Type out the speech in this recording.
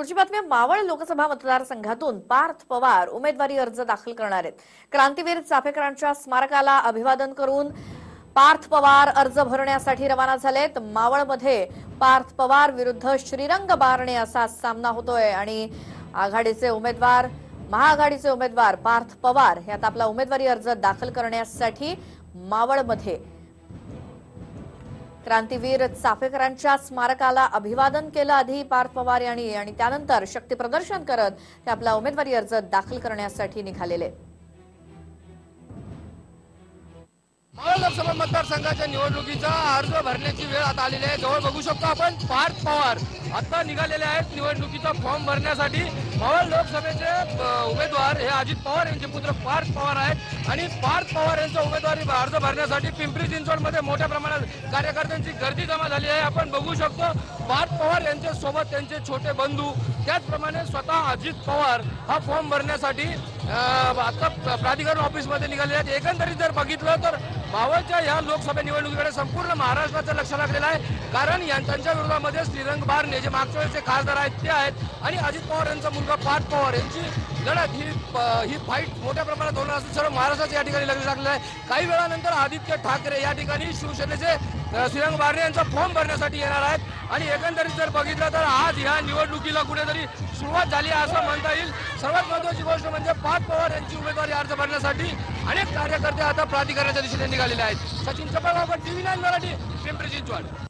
पुढची बातमी मावळ लोकसभा मतदारसंघातून पार्थ पवार उमेदवारी अर्ज दाखल करणार आहेत. क्रांतीवीर चाफेकरांच्या स्मारकाला अभिवादन करून पार्थ पवार अर्ज भरण्यासाठी रवाना झालेत. मावळमध्ये पार्थ पवार विरुद्ध श्रीरंग बारणे असा सामना होतोय आणि आघाडीचे उमेदवार महाआघाडीचे उमेदवार पार्थ पवार हे आता आपला उमेदवारी अर्ज दाखल करण्यासाठी मावळमध्ये क्रांतीवीर चाफेकरांच्या स्मारकाला अभिवादन केलं आधी पार्थ पवार यांनी आणि त्यानंतर शक्ती प्रदर्शन करत ते आपला उमेदवारी अर्ज दाखल करण्यासाठी निघालेले. लोकसभा मतदारसंघाच्या निवडणुकीचा अर्ज भरण्याची वेळ आता आलेली आहे. जवळ बघू शकतो आपण पार्थ पवार. आता निघालेले आहेत. निवडणुकीचा फॉर्म भरण्यासाठी मावळ लोकसभेचे उमेदवार हे अजित पवार यांचे पुत्र पार्थ पवार आहेत. आणि पार्थ पवार यांचा उमेदवारी अर्ज भरण्यासाठी पिंपरी चिंचवडमध्ये मोठ्या प्रमाणात कार्यकर्त्यांची गर्दी जमा झाली आहे. आपण बघू शकतो पार्थ पवार यांच्या सोबत त्यांचे छोटे बंधू त्याचप्रमाणे स्वतः अजित पवार हा फॉर्म भरण्यासाठी आता प्राधिकरण ऑफिसमध्ये निघाले आहेत. एकंदरीत जर बघितलं तर मावळच्या या लोकसभा निवडणुकीकडे संपूर्ण महाराष्ट्राचं लक्ष लागलेलं आहे. कारण या- त्यांच्या विरोधामध्ये श्रीरंग बारणे जे मागच्या वेळेचे खासदार आहेत ते आहेत. आणि अजित पवार यांचा मुलगा पाठ पवार यांची लढत ही ही फाईट मोठ्या प्रमाणात होणार असून सर्व महाराष्ट्राचं या ठिकाणी लग्न लागलेलं आहे. काही वेळानंतर आदित्य ठाकरे या ठिकाणी शिवसेनेचे अ, श्रीरंग बारणे यांचा फॉर्म भरण्यासाठी येणार आहेत. आणि एकंदरीत जर बघितलं तर आज ह्या निवडणुकीला कुठेतरी सुरुवात झाली आहे असं म्हणता येईल. सर्वात महत्वाची गोष्ट म्हणजे पाच पवार यांची उमेदवारी अर्ज भरण्यासाठी अनेक कार्यकर्ते आता प्राधिकरणाच्या दिशेने निघालेले आहेत. Sachin Chapalgaonkar TV nine Marathi Pimpri Chinchwad.